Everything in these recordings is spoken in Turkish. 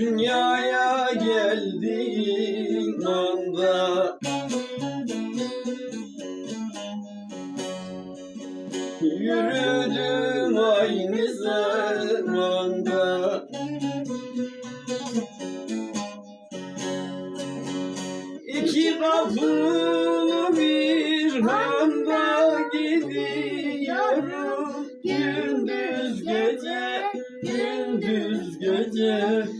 Dünyaya geldiğin anda. Yürüdüm aynı zamanda. İki kapılı bir handa gidiyorum. Gündüz gece, gündüz gece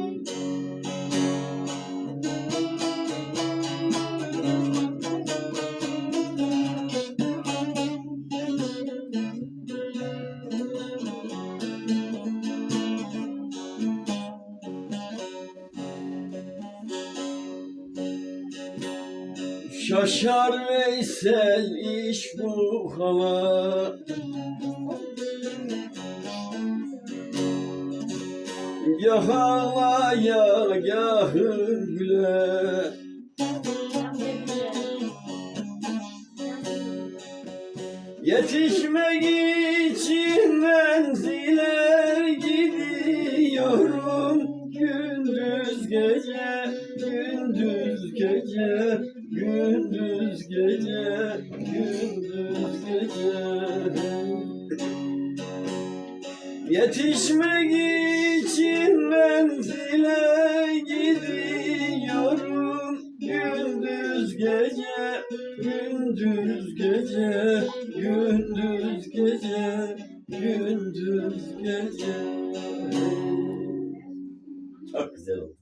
Şaşar Veysel iş bu hava. Gah ağlaya gah güle. Yetişmek için menzile gidiyorum Gündüz gece, Gündüz gece, gündüz gece. Yetişmek için menzile gidiyorum. Gündüz gece, gündüz gece Gündüz gece, gündüz gece. Çok güzel oldu.